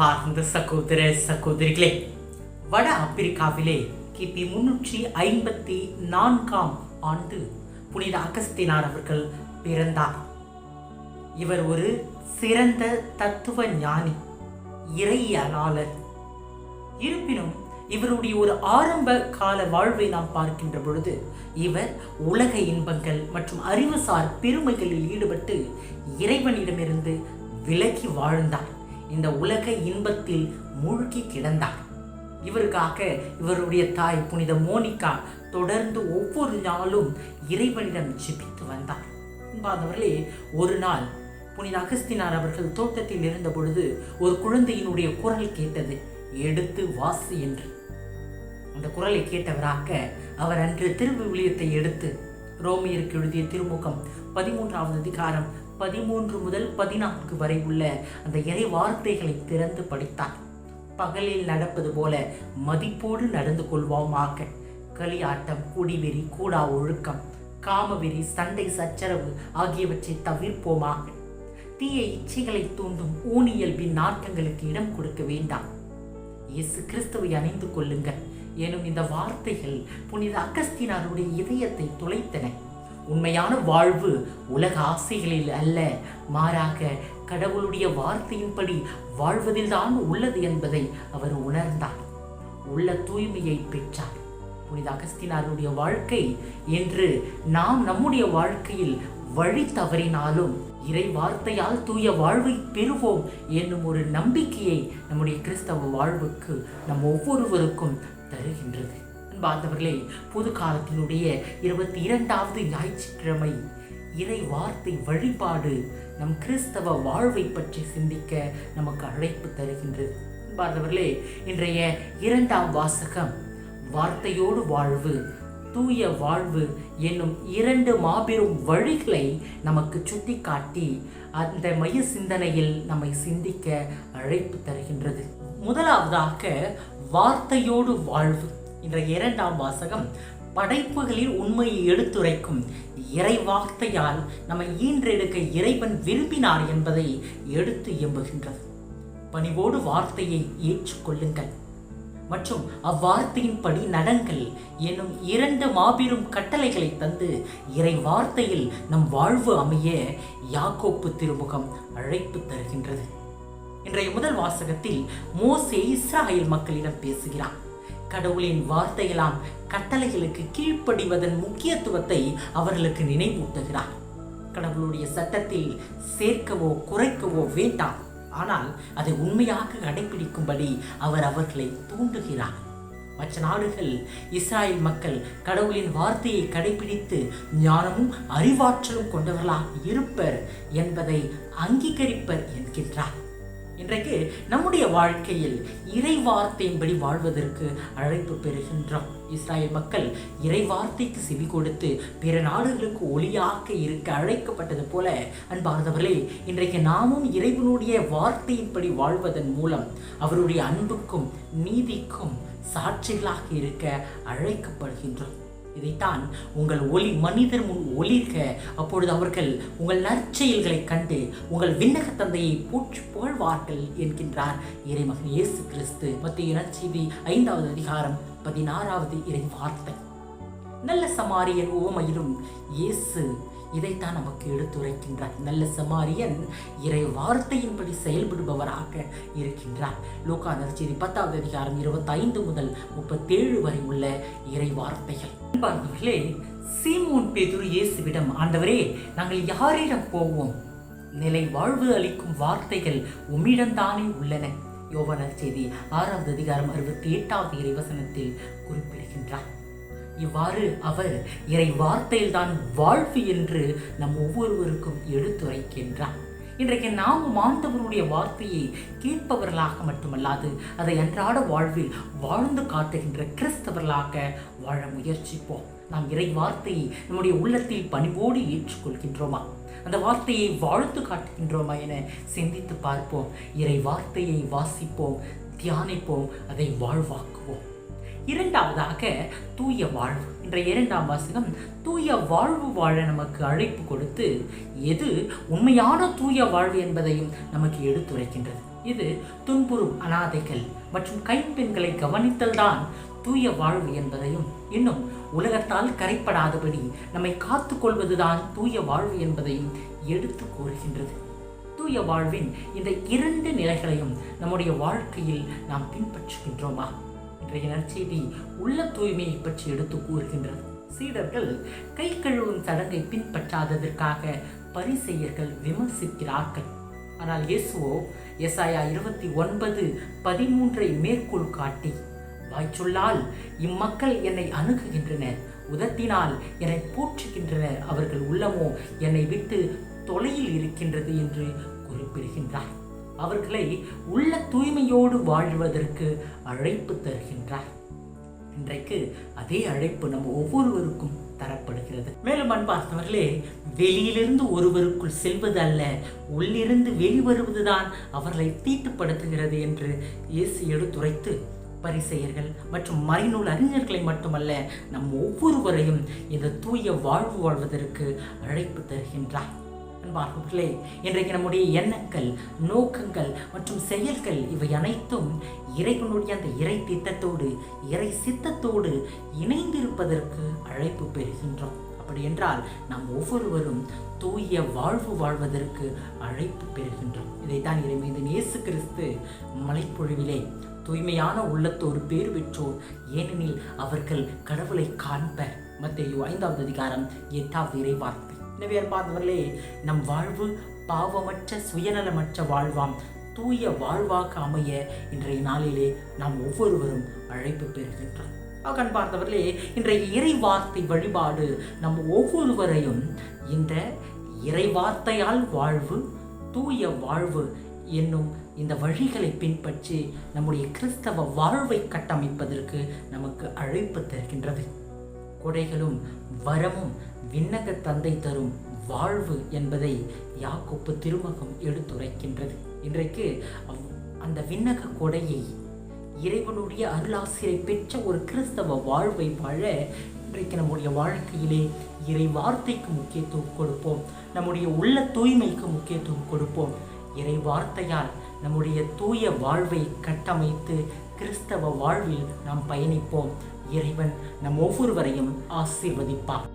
அன்பார்ந்த சகோதர சகோதரிகளே வட ஆப்பிரிக்காவிலே கிபி முன்னூற்றி ஐம்பத்தி நான்காம் ஆண்டு புனித அகஸ்தினார் அவர்கள் பிறந்தார். இவர் ஒரு சிறந்த தத்துவ ஞானி இறையலாளர். இருப்பினும் இவருடைய ஒரு ஆரம்ப கால வாழ்வை நாம் பார்க்கின்ற பொழுது இவர் உலக இன்பங்கள் மற்றும் அறிவுசார் பெருமைகளில் ஈடுபட்டு இறைவனிடமிருந்து விலகி வாழ்ந்தார். இந்த உலக இன்பத்தில் மூழ்கி கிடந்தார். இவருக்காக இவருடைய தாய் புனித மோனிகா தொடர்ந்து ஒவ்வொரு நாளும் இறைவனிடம் ஜிபித்து வந்தார். அன்பார்ந்தவர்களே ஒரு நாள் புனித அகஸ்தினார் அவர்கள் தோட்டத்தில் இருந்த பொழுது ஒரு குழந்தையினுடைய குரல் கேட்டது. எடுத்து வாசு என்று. அந்த குரலை கேட்டவராக அவர் அன்று திருவிவிலியத்தை எடுத்து ரோமியருக்கு எழுதிய திருமுகம் பதிமூன்றாவது அதிகாரம் பதிமூன்று முதல் பதினான்கு வரை உள்ள அந்த இறை வார்த்தைகளை திறந்து படித்தான். பகலில் நடப்பது போல மதிப்போடு நடந்து கொள்வோமாக. களியாட்டம் குடிவெறி கூடா ஒழுக்கம் காமவெறி சண்டை சச்சரவு ஆகியவற்றை தவிர்ப்போமாக. தீய இச்சைகளை தூண்டும் ஊனியல்பின் நாட்டங்களுக்கு இடம் கொடுக்க வேண்டாம். இயேசு கிறிஸ்துவை அணிந்து கொள்ளுங்கள். எனும் இந்த வார்த்தைகள் புனித அகஸ்தினாருடைய இதயத்தை துளைத்தன. உண்மையான வாழ்வு உலக ஆசைகளில் அல்ல. மாறாக கடவுளுடைய வார்த்தையின்படி வாழ்வதில்தான் உள்ளது என்பதை அவர் உணர்ந்தார். உள்ள தூய்மையை பெற்றார். புனித அகஸ்தினாருடைய வாழ்க்கை என்று நாம் நம்முடைய வாழ்க்கையில் வழி தவறினாலும் இறை வார்த்தையால் தூய வாழ்வை பெறுவோம் என்னும் ஒரு நம்பிக்கையை நம்முடைய கிறிஸ்தவ வாழ்வுக்கு நம் ஒவ்வொருவருக்கும் தருகின்றது. அன்பார்ந்தவர்களே புது காலத்தினுடைய இருபத்தி இரண்டாவது ஞாயிற்றுக்கிழமை இறை வார்த்தை வழிபாடு நம் கிறிஸ்தவ வாழ்வை பற்றி சிந்திக்க நமக்கு அழைப்பு தருகின்றது. அன்பார்ந்தவர்களே இன்றைய இரண்டாம் வாசகம் வார்த்தையோடு வாழ்வு தூய வாழ்வு என்னும் இரண்டு மாபெரும் வழிகளை நமக்கு சுட்டிக்காட்டி அந்த மைய சிந்தனையில் நம்மை சிந்திக்க அழைப்பு தருகின்றது. முதலாவதாக வார்த்தையோடு வாழ்வு. என்ற இரண்டாம் வாசகம் படைப்புகளில் உண்மையை எடுத்துரைக்கும். இறை வார்த்தையால் நம்மை ஈன்றெடுக்க இறைவன் விரும்பினார் என்பதை எடுத்து எம்புகின்றது. பணிவோடு வார்த்தையை ஏற்றுக்கொள்ளுங்கள். மற்றும் அவ்வார்த்தையின்படி நடங்கள் எனும் இரண்டு மாபெரும் கட்டளைகளை தந்து இறை வார்த்தையில் நம் வாழ்வு அமைய யாக்கோப்பு திருமுகம் அழைப்பு தருகின்றது. இன்றைய முதல் வாசகத்தில் மோசே இஸ்ராயல் மக்களிடம் பேசுகிறான். கடவுளின் வார்த்தையெல்லாம் கட்டளைகளுக்கு கீழ்ப்படிவதன் முக்கியத்துவத்தை அவர்களுக்கு நினைவூட்டுகிறார். கடவுளுடைய சட்டத்தில் சேர்க்கவோ குறைக்கவோ வேண்டாம். ஆனால் அதை உண்மையாக கடைபிடிக்கும்படி அவர் அவர்களை தூண்டுகிறார். மற்ற நாடுகள் இஸ்ராயல் மக்கள் கடவுளின் வார்த்தையை கடைபிடித்து ஞானமும் அறிவாற்றலும் கொண்டவர்களாக இருப்பர் என்பதை அங்கீகரிப்பர் என்கின்றார். இன்றைக்கு நம்முடைய வாழ்க்கையில் இறை வார்த்தையின்படி வாழ்வதற்கு அழைப்பு பெறுகின்றோம். இஸ்ராயல் மக்கள் இறை வார்த்தைக்கு செவி கொடுத்து பிற நாடுகளுக்கு ஒளியாக இருக்க அழைக்கப்பட்டது போல அன்பார்ந்தவர்களே இன்றைக்கு நாமும் இறைவனுடைய வார்த்தையின்படி வாழ்வதன் மூலம் அவருடைய அன்புக்கும் நீதிக்கும் சாட்சிகளாக இருக்க அழைக்கப்படுகின்றோம். இதைத்தான் உங்கள் ஒளி மனிதர் முன் ஒளிர்க. அப்பொழுது அவர்கள் உங்கள் நற்செயல்களைக் கண்டு உங்கள் விண்ணக தந்தையை போற்றி புகழ்வார்கள் என்கின்றார். இறைமகன் இயேசு கிறிஸ்து மத்திய நற்செய்தி ஐந்தாவது அதிகாரம் பதினாறாவது இறை வார்த்தை. நல்ல சமாரியன் ஓமையிலும் இயேசு இதைத்தான் நமக்கு எடுத்துரைக்கின்றார். நல்ல சமாரியன் இறை வார்த்தையின்படி செயல்படுபவராக இருக்கின்றார். லோகா நற்செய்தி பத்தாவது அதிகாரம் இருபத்தைந்து முதல் முப்பத்தேழு வரை உள்ள இறை வார்த்தைகள். அன்பார்ந்தவர்களே சீமோன் பேதுரு இயேசுவிடம் ஆண்டவரே நாங்கள் யாரிடம் போவோம்? நிலை வாழ்வு அளிக்கும் வார்த்தைகள் உம்மிடம்தானே உள்ளன. யோவனர் செய்தி ஆறாவது அதிகாரம் அறுபத்தி எட்டாவது இறைவசனத்தில் குறிப்பிடுகின்றார். இவ்வாறு அவர் இறை வார்த்தையில்தான் வாழ்வு என்று நம் ஒவ்வொருவருக்கும் எடுத்துரைக்கின்றார். இன்றைக்கு நாம் ஆண்டவருடைய வார்த்தையை கேட்பவர்களாக மட்டுமல்லாது அதை அன்றாட வாழ்வில் வாழ்ந்து காட்டுகின்ற கிறிஸ்தவர்களாக வாழ முயற்சிப்போம். நாம் இறை வார்த்தையை நம்முடைய உள்ளத்தில் பணிவோடு ஏற்றுக்கொள்கின்றோமா? அந்த வார்த்தையை வாழ்த்து காட்டுகின்றோமா என சிந்தித்து பார்ப்போம். இறை வார்த்தையை வாசிப்போம் தியானிப்போம் அதை வாழ்வாக்குவோம். இரண்டாவதாக தூய வாழ்வு. என்ற இரண்டாம் வாசகம் தூய வாழ்வு வாழ நமக்கு அழைப்பு கொடுத்து எது உண்மையான தூய வாழ்வு என்பதையும் நமக்கு எடுத்துரைக்கின்றது. இது துன்புறும் அனாதைகள் மற்றும் கைப்பெண்களை கவனித்தல்தான் தூய வாழ்வு என்பதையும் இன்னும் உலகத்தால் கரைப்படாதபடி நம்மை காத்துக்கொள்வதுதான் தூய வாழ்வு என்பதையும் எடுத்து கூறுகின்றது. தூய வாழ்வின் இந்த இரண்டு நிலைகளையும் நம்முடைய வாழ்க்கையில் நாம் பின்பற்றுகின்றோமா? இன்றைய நற்செய்தி உள்ள தூய்மையை பற்றி எடுத்து கூறுகின்றது. சீடர்கள் கை கழுவும் சடங்கை பின்பற்றாததற்காக பரிசெயர்கள் விமர்சிக்கிறார்கள். ஆனால் இயேசுவோ எஸ்ஐயா இருபத்தி ஒன்பது பதிமூன்றை மேற்கோள் காட்டி வாய்ச்சொல்லால் இம்மக்கள் என்னை அணுகுகின்றனர். உதத்தினால் என்னை போற்றுகின்றனர். அவர்கள் உள்ளமோ என்னை விட்டு தொலையில் இருக்கின்றது என்று குறிப்பிடுகின்றார். அவர்களை உள்ள தூய்மையோடு வாழ்வதற்கு அழைப்பு தருகின்றார். இன்றைக்கு அதே அழைப்பு நம்ம ஒவ்வொருவருக்கும் தரப்படுகிறது. மேலும் அன்பார்ந்தவர்களே வெளியிலிருந்து ஒருவருக்குள் செல்வது அல்ல உள்ளிருந்து வெளிவருவதுதான் அவர்களை தீட்டுப்படுத்துகிறது என்று இயேசு எடுத்துரைத்து பரிசெயர்கள் மற்றும் மறைநூல் அறிஞர்களை மட்டுமல்ல நம் ஒவ்வொருவரையும் இந்த தூய வாழ்வு வாழ்வதற்கு அழைப்பு தருகின்றார். அன்பார்களே இன்றைக்கு நம்முடைய எண்ணங்கள் நோக்கங்கள் மற்றும் செயல்கள் இவை அனைத்தும் இறைவனுடைய அந்த இறை திட்டத்தோடு இறை சித்தத்தோடு இணைந்திருப்பதற்கு அழைப்பு பெறுகின்றோம். அப்படி என்றால் நாம் ஒவ்வொருவரும் தூய வாழ்வு வாழ்வதற்கு அழைப்பு பெறுகின்றோம். இதைத்தான் இறைமைந்தன் இயேசு கிறிஸ்து மலைப்பொழிவிலே தூய்மையான உள்ளத்தோர் பேர் பெற்றோர் ஏனெனில் அவர்கள் கடவுளை காண்பர். மத்திய ஐந்தாவது அதிகாரம் எட்டாவது இறை வார்த்தை. எனவே அன்பார்ந்தவர்களே நம் வாழ்வு பாவமற்ற சுயநலமற்ற வாழ்வாம். தூய வாழ்வாக அமைய இன்றைய நாளிலே நாம் ஒவ்வொருவரும் அழைப்பு பெறுகின்றோம். ஆக அன்பார்ந்தவர்களே இன்றைய இறை வார்த்தை வழிபாடு நம் ஒவ்வொருவரையும் இந்த இறை வார்த்தையால் வாழ்வு தூய வாழ்வு என்னும் இந்த வழிகளை பின்பற்றி நம்முடைய கிறிஸ்தவ வாழ்வை கட்டமைப்பதற்கு நமக்கு அழைப்பு தருகின்றது. கொடைகளும் வரமும் விண்ணக தந்தை தரும் வாழ்வு என்பதை யாக்கோப்பு திருமகம் எடுத்துரைக்கின்றது. இன்றைக்கு அந்த விண்ணக கொடையை இறைவனுடைய அருளாசிரை பெற்ற ஒரு கிறிஸ்தவ வாழ்வை வாழ இன்றைக்கு நம்முடைய வாழ்க்கையிலே இறை வார்த்தைக்கு முக்கியத்துவம் கொடுப்போம். நம்முடைய உள்ள தூய்மைக்கு முக்கியத்துவம் கொடுப்போம். இறை வார்த்தையால் நம்முடைய தூய வாழ்வை கட்டமைத்து கிறிஸ்தவ வாழ்வில் நாம் பயணிப்போம். இறைவன் நம் ஒவ்வொருவரையும் ஆசீர்வதிப்பார்.